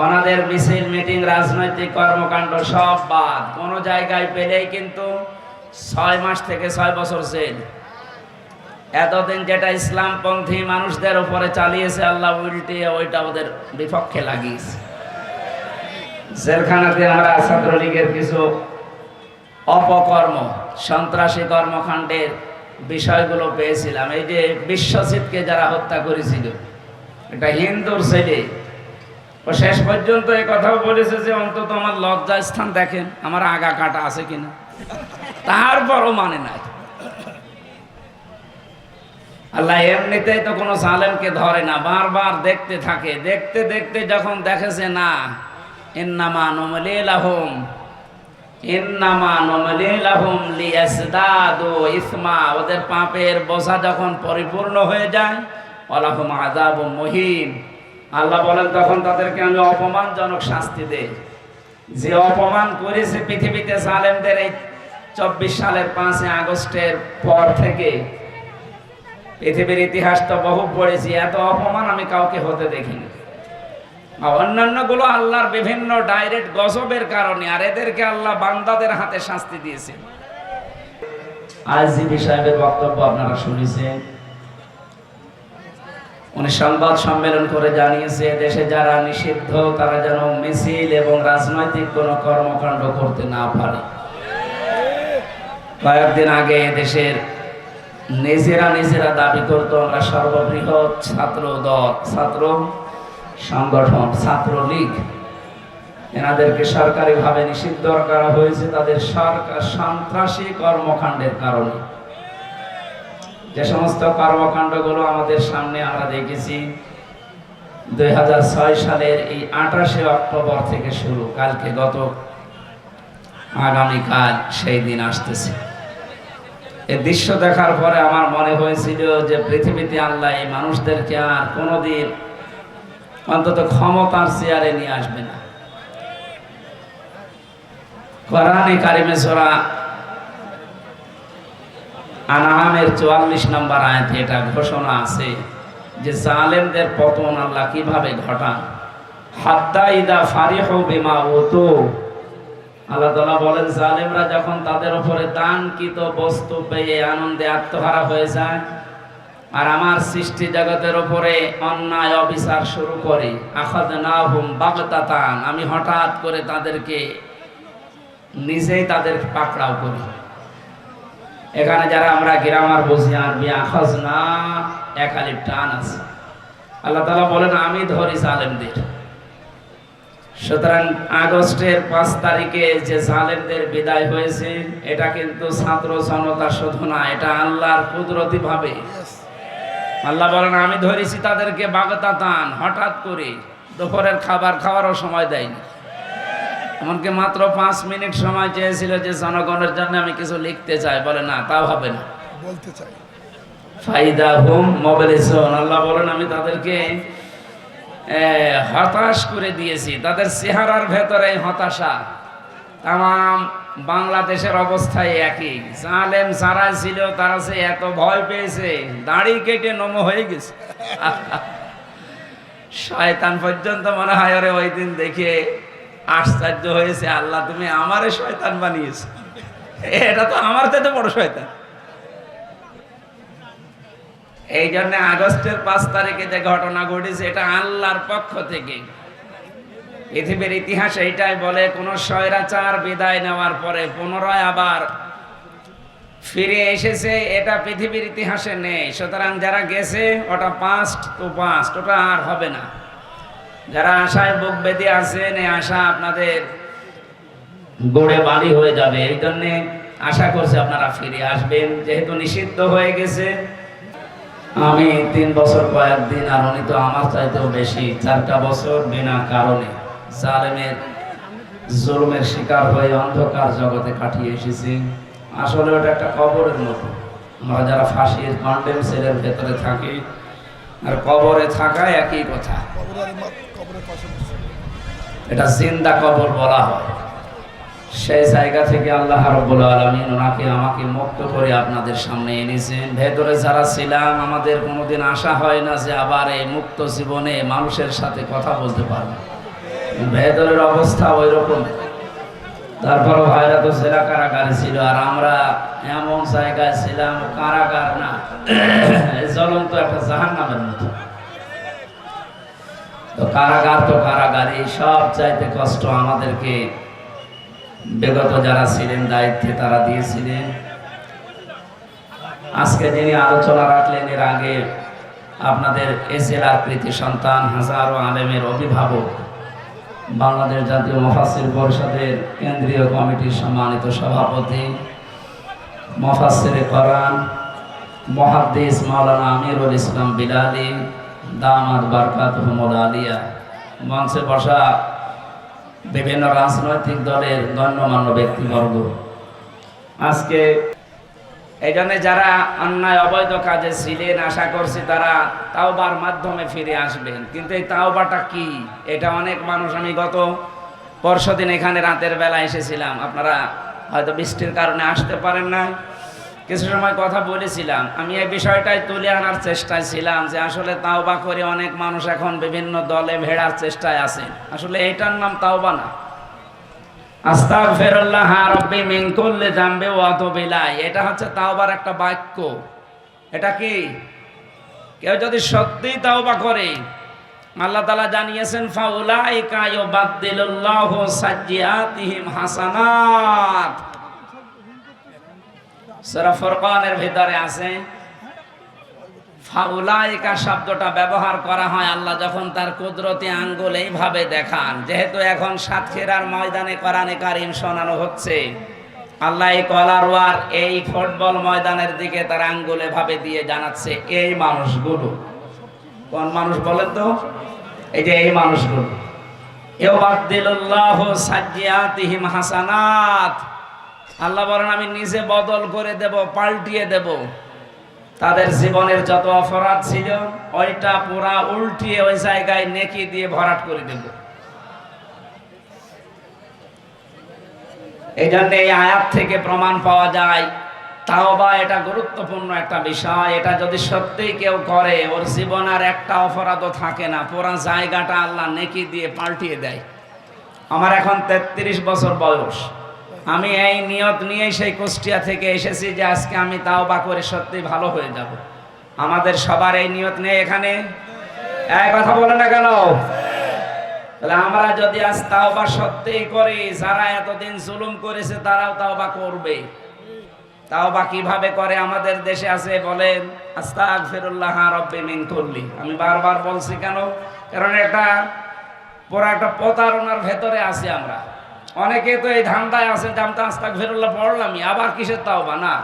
ওনাদের মিছিল, মিটিং, রাজনৈতিক কর্মকাণ্ড সব বাদ। কোনো জায়গায় পেলেই কিন্তু ছয় মাস থেকে ছয় বছর জেল। এতদিন যেটা ইসলামপন্থী মানুষদের উপরে চালিয়েছে, আল্লাহ উল্টিয়ে ওইটা ওদের বিপক্ষে লাগিয়েছে। জেলখানাতে আমরা ছাত্রলীগের কিছু অপকর্ম, সন্ত্রাসী কর্মকাণ্ডের বিষয়গুলো পেয়েছিলাম। এই যে বিশ্বজিৎকে যারা হত্যা করেছিল, এটা হিন্দুর ছেলে ও শেষ পর্যন্ত এই কথাও বলেছে যে অন্তত আমার লজ্জা স্থান দেখেন, আমার আগা কাটা আছে কিনা। তারপরও মানে নাই। আল্লাহ এমনিতেই তো কোনো সালেমকে ধরে না, বারবার দেখতে থাকে। দেখতে দেখতে যখন দেখেছে না, ইন্নামা নমলিলাহুম ইন্নামা নমলিলাহুম লিয়াসদাদু ইসমা। ওদের পাপের বোঝা যখন পরিপূর্ণ হয়ে যায়, ওয়ালাহুম আযাবুম মুহিন আল্লাহ বলেন, তখন তাদেরকে আমি অপমানজনক শাস্তি দেই। যে অপমান করেছে পৃথিবীতে জালেমদের এই চব্বিশ সালের পাঁচই আগস্টের পর থেকে, পৃথিবীর ইতিহাস তো বহু পড়েছি, এত অপমান আমি কাউকে হতে দেখিনি। অন্যান্যগুলো আল্লাহর বিভিন্ন ডাইরেক্ট গজবের কারণে, আর এদেরকে আল্লাহ বান্দাদের হাতে শাস্তি দিয়েছে। আজ জিবি সাহেবের বক্তব্য আপনারা শুনেছেন। উনি সংবাদ সম্মেলন করে জানিয়েছে, দেশে যারা নিষিদ্ধ, তারা যেন মিছিল এবং রাজনৈতিক কোনো কর্মকাণ্ড করতে না পারে। কয়েকদিন আগে দেশের নিজেরা নিজেরা দাবি করতো, আমরা সর্ববৃহৎ ছাত্র দল ছাত্র সংগঠন, ছাত্রলীগ। এনাদেরকে সরকারিভাবে নিষিদ্ধ করা হয়েছে তাদের সরকার সন্ত্রাসী কর্মকাণ্ডের কারণে। যে সমস্ত কর্মকাণ্ডগুলো আমাদের সামনে আমরা দেখেছি, দুই হাজার ছয় সালের এই আঠাশে অক্টোবর থেকে শুরু, কালকে গত আগামীকাল সেই দিন আসতেছে। এই দৃশ্য দেখার পরে আমার মনে হয়েছিল যে পৃথিবীতে আল্লাহ এই মানুষদেরকে আর কোনোদিন অন্তত ক্ষমতার চেয়ারে নিয়ে আসবে না। কোরআনে কারিমে আনামের চুয়াল্লিশ নম্বর আয়াতে এটা ঘোষণা আছে যে জালেমদের পতন আল্লাহ কীভাবে ঘটান? হাত্তা ইদা ফারিহ বিমা ওতো আল্লাহ তালা বলেন, জালেমরা যখন তাদের উপরে দানকৃত বস্তু পেয়ে আনন্দে আত্মহারা হয়ে যায়, আর আমার সৃষ্টি জগতের উপরে অন্যায় অবিচার শুরু করে আখাদ না হুম বাগতাতান, আমি হঠাৎ করে তাদেরকে নিজেই তাদের পাকড়াও করি। এখানে যারা আমরা গ্রামার বুঝি, আরবি আখাজ না একালিপ টান আছে। আল্লাহ তালা বলেন, আমি ধরি জালেমদের। সুতরাং আগস্টের পাঁচ তারিখে যে জালেমদের বিদায় হয়েছে, এটা কিন্তু ছাত্র জনতা শুধু না, এটা আল্লাহর কুদরতি ভাবে। আল্লাহ বলেন, আমি ধরেছি তাদেরকে বাগতাতান হঠাৎ করে দুপুরের খাবার খাওয়ারও সময় দেয়নি। এমনকি মাত্র পাঁচ মিনিট সময় চেয়েছিল যে জনগণের জন্য আমি কিছু লিখতে চাই। বলে না তাও হবে না। বলতে চাই। ফাইদা হুম মোবাইলেশন আল্লাহ বলেন আমি তাদেরকে হতাশ করে দিয়েছি। তাদের চেহারার ভেতরে হতাশা। তাম বাংলাদেশের অবস্থায় একই। জালেম যারা ছিল তারা সে এত ভয় পেয়েছে দাড়ি কেটে নম হয়ে গেছে। শয়তান পর্যন্ত মনে হয় ওরে ওই দিন দেখে আশ্চর্য হয়েছে, আল্লাহ, তুমি আমারে শয়তান বানিয়েছো। এটা তো আমার থেকে বড় শয়তান। এই জন্য আগস্টের পাঁচ তারিখে যে ঘটনা ঘটেছে, এটা আল্লাহর পক্ষ থেকে। পৃথিবীর ইতিহাস এইটাই বলে, কোন স্বৈরাচার বিদায় নেওয়ার পরে পুনরায় আবার ফিরে এসেছে, এটা পৃথিবীর ইতিহাসে নেই। সুতরাং যারা গেছে, ওটা পাস্ট তো পাস্ট ওটা আর হবে না। যারা আশায় বুক বেঁধে আছেন, এই আশা আপনাদের গড়ে বাড়ি হয়ে যাবে। এই জন্যে আশা করছি আপনারা ফিরে আসবেন। যেহেতু নিষিদ্ধ হয়ে গেছে, আমি তিন বছর কয়েকদিন, আর উনি তো আমার চাইতেও বেশি, চারটা বছর বিনা কারণে জালেমের জুলুমের শিকার হয়ে অন্ধকার জগতে কাটিয়ে এসেছি। আসলে ওটা একটা কবরের মতো। আমরা যারা ফাঁসির কন্ডেম সেলের ভেতরে থাকি আর কবরে থাকা একই কথা। এটা জিন্দা কবর বলা হয়। সেই জায়গা থেকে আল্লাহ রব্বুল আলমিন ওনাকে আমাকে মুক্ত করে আপনাদের সামনে এনেছেন। ভেতরে যারা ছিলাম, আমাদের কোনোদিন আশা হয় না যে আবার এই মুক্ত জীবনে মানুষের সাথে কথা বলতে পারব। ভেতরের অবস্থা ওই রকম তারপর ভাইরা তো সেরা কারাগারে ছিল, আর আমরা এমন জায়গায় ছিলাম, কারাগার না, এই জ্বলন্ত একটা জাহান নামের মতো। তো কারাগার তো কারাগারই, সব চাইতে কষ্ট আমাদেরকে বিগত যারা ছিলেন, দায়িত্বে তারা দিয়েছিলেন। আজকে যিনি আলোচনা রাখলেন, এর আগে আপনাদের এসএলআর কৃতি সন্তান, হাজারো আলেমের অভিভাবক বাংলাদেশ জাতীয় মফাসির পরিষদের কেন্দ্রীয় কমিটির সম্মানিত সভাপতি মফাসির করান মহাদ্দিস মাওলানা আমিরুল ইসলাম বিলালি দামাদ বারকাত মোহাম্মদ আলিয়া মঞ্চে বসা বিভিন্ন রাজনৈতিক দলের গণ্যমান্য ব্যক্তিবর্গ। আজকে এই জন্য যারা অন্যায় অবৈধ কাজে ছিলেন, আশা করছি তারা তাওবার মাধ্যমে ফিরে আসবেন। কিন্তু এই তাওবাটা কি? এটা অনেক মানুষ, আমি গত পরশুদিন এখানে রাতের বেলা এসেছিলাম। আপনারা হয়তো বৃষ্টির কারণে আসতে পারেন না কিছু সময় কথা বলেছিলাম। আমি এই বিষয়টাই তুলে আনার চেষ্টায় ছিলাম যে আসলে তাওবা করে অনেক মানুষ এখন বিভিন্ন দলে ভেড়ার চেষ্টায় আছে আসলে এইটার নাম তাওবা না। আস্তাগফিরুল্লাহ রাব্বি মিন কুল্লি ওয়া ইলাইহি। এটা হচ্ছে তাওবার একটা বাক্য। এটা কি? কেউ যদি সত্যি তাওবা করে, আল্লাহ তাআলা জানিয়েছেন, ফাউলাইকা ইউবাদদিলুল্লাহু সাজ্জিয়াতিহিম হাসানাত। সূরা ফুরকানের ভিতরে আছে ফাউলাইকা শব্দটা ব্যবহার করা হয়, আল্লাহ যখন তার কুদরতি আঙ্গুল এইভাবে দেখান, যেহেতু এখন সাতক্ষীরার ময়দানে কোরআনে কারিম শোনানো হচ্ছে, আল্লাহ এই কলারওয়ার এই ফুটবল ময়দানের দিকে তার আঙ্গুল এভাবে দিয়ে জানাচ্ছে, এই মানুষগুলো। কোন মানুষ বলেন তো? এই যে এই মানুষগুলো। আল্লাহ বলেন, আমি নিজে বদল করে দেব, পাল্টিয়ে দেব। তাদের জীবনের যত অপরাধ ছিল, ওইটা পুরা উল্টিয়ে ওই জায়গায় নেকি দিয়ে ভরাট করে দেব। এই জন্য এই আয়াত থেকে প্রমাণ পাওয়া যায় তাও বা এটা গুরুত্বপূর্ণ একটা বিষয়। এটা যদি সত্যি কেউ করে, ওর জীবন আর একটা অপরাধও থাকে না। পুরা জায়গাটা আল্লাহ নেকি দিয়ে পাল্টিয়ে দেয়। আমার এখন তেত্রিশ বছর বয়স। আমি এই নিয়ত নিয়ে সেই কুষ্টিয়া থেকে এসেছি যে আজকে আমি তাও বা করে সত্যি ভালো হয়ে যাব। আমাদের সবার এই নিয়ত নেই এখানে? এক কথা বলে না কেন? তাহলে আমরা যদি আজ তাও বা সত্যি করি, যারা এতদিন জুলুম করেছে তারাও তাও বা করবে। তাও বা কীভাবে করে আমাদের দেশে আছে বলেন আস্তাক ফিরুল্লাহ রব্বি মিন কুল্লি। আমি বারবার বলছি কেন? কারণ এটা পুরো একটা প্রতারণার ভেতরে আছি আমরা। অনেকে তো এই ধান্দায় আছে ধান্দা আস্তাক ফেরুল্লাহ পড়লামই আবার কিসের তাও বা না।